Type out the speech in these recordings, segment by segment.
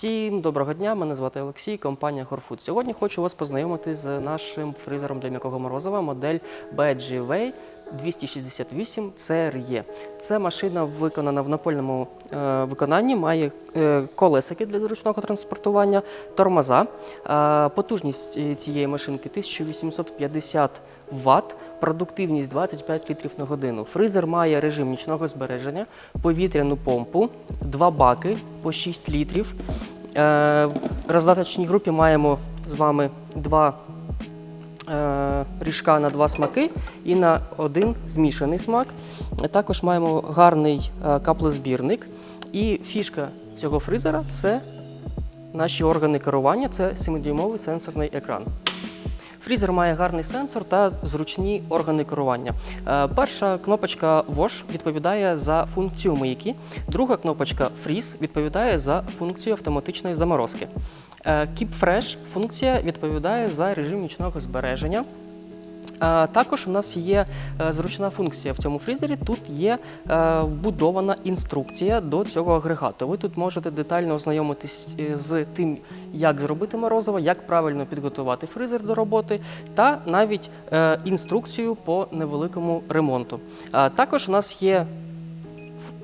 Всім доброго дня, мене звати Олексій, компанія Хорфуд. Сьогодні хочу вас познайомити з нашим фризером для м'якого морозива, модель BGV 268 CRE. Це машина виконана в напольному е, виконанні, має е, колесики для зручного транспортування, тормоза. Е, потужність е, цієї машинки 1850 Вт, продуктивність 25 літрів на годину. Фризер має режим нічного збереження, повітряну помпу, два баки по 6 літрів. Е, В роздаточній групі маємо з вами два е, ріжка на два смаки і на один змішаний смак. Також маємо гарний е, каплезбірник. І фішка цього фризера це наші органи керування, це 7-дюймовий сенсорний екран. Фрізер має гарний сенсор та зручні органи керування. Е, Перша кнопочка Wash відповідає за функцію мийки, друга кнопочка Freeze відповідає за функцію автоматичної заморозки. Е, Keep Fresh функція відповідає за режим нічного збереження. Також у нас є е, зручна функція в цьому фрізері. Тут є е, вбудована інструкція до цього агрегату. Ви тут можете детально ознайомитись е, з тим, як зробити морозиво, як правильно підготувати фризер до роботи, та навіть інструкцію по невеликому ремонту. Також у нас є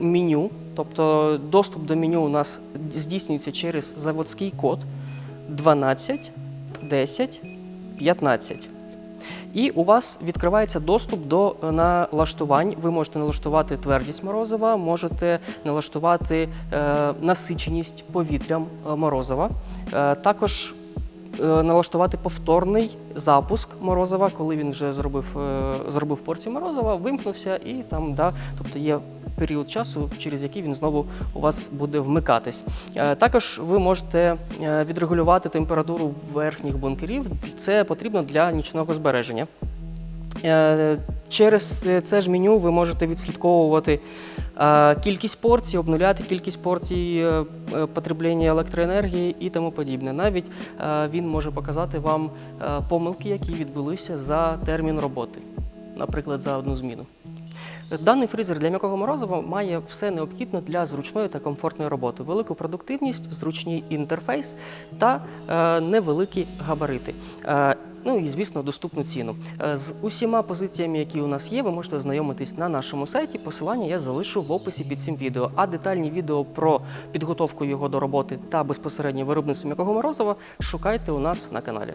меню, тобто доступ до меню у нас здійснюється через заводський код 12 10 15. І у вас відкривається доступ до е, налаштувань. Ви можете налаштувати твердість морозива, можете налаштувати е, насиченість повітрям е, морозива. Також налаштувати повторний запуск морозива, коли він вже зробив, е, зробив порцію морозива, вимкнувся і там, да, тобто є період часу, через який він знову у вас буде вмикатись. Е, Також ви можете е, відрегулювати температуру верхніх бункерів. Це потрібно для нічного збереження. Е, Через це ж меню ви можете відслідковувати е, кількість порцій, обнуляти кількість порцій е, потреблення електроенергії і тому подібне. Навіть він може показати вам помилки, які відбулися за термін роботи, наприклад, за одну зміну. Даний фризер для м'якого морозива має все необхідне для зручної та комфортної роботи: велику продуктивність, зручний інтерфейс та невеликі габарити. Ну і звісно, доступну ціну. Е, З усіма позиціями, які у нас є, ви можете ознайомитись на нашому сайті. Посилання я залишу в описі під цим відео. А детальні відео про підготовку його до роботи та безпосередньо виробництво м'якого морозива шукайте у нас на каналі.